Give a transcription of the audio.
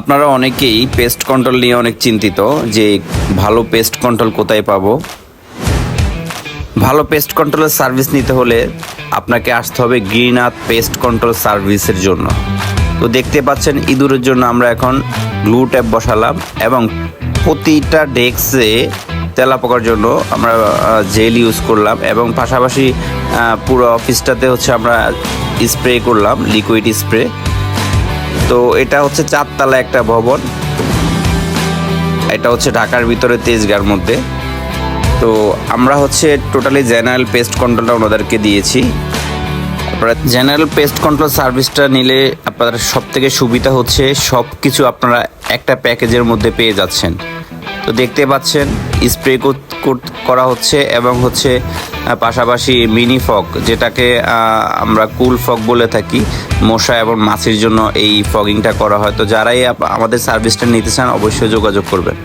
আপনারা অনেকেই paste control নিয়ে অনেক চিন্তিত যে ভালো পেস্ট কন্ট্রোল কোথায় পাবো। ভালো পেস্ট কন্ট্রোলের সার্ভিস নিতে হলে আপনাকে আসতে হবে গ্রিনাথ পেস্ট কন্ট্রোল সার্ভিসের জন্য। তো দেখতে পাচ্ছেন ইঁদুরের জন্য আমরা এখন গ্লু ট্যাপ বসালাম এবং প্রতিটা ডেস্কে তেলা পোকার জন্য আমরা জেল ইউজ করলাম এবং পাশাপাশি পুরো অফিসটাতে হচ্ছে আমরা স্প্রে করলাম লিকুইড স্প্রে তো এটা হচ্ছে চারতলা একটা ভবন। এটা হচ্ছে ঢাকার ভিতরে তেজগাঁর মধ্যে। তো আমরা হচ্ছে টোটালি জেনারেল পেস্ট কন্ট্রোলটা ওনাদেরকে দিয়েছি। আপনারা জেনারেল পেস্ট কন্ট্রোল সার্ভিসটা নিলে আপনাদের সব থেকে সুবিধা হচ্ছে সব কিছু আপনারা একটা প্যাকেজের মধ্যে পেয়ে যাচ্ছেন। তো দেখতে পাচ্ছেন স্প্রে করা হচ্ছে এবং হচ্ছে পাশাপাশি মিনি ফগ, যেটাকে আমরা কুল ফগ বলে থাকি, মশা এবং মাছির জন্য এই ফগিংটা করা হয়। তো যারাই আমাদের সার্ভিসটা নিতে চান, অবশ্যই যোগাযোগ করবেন।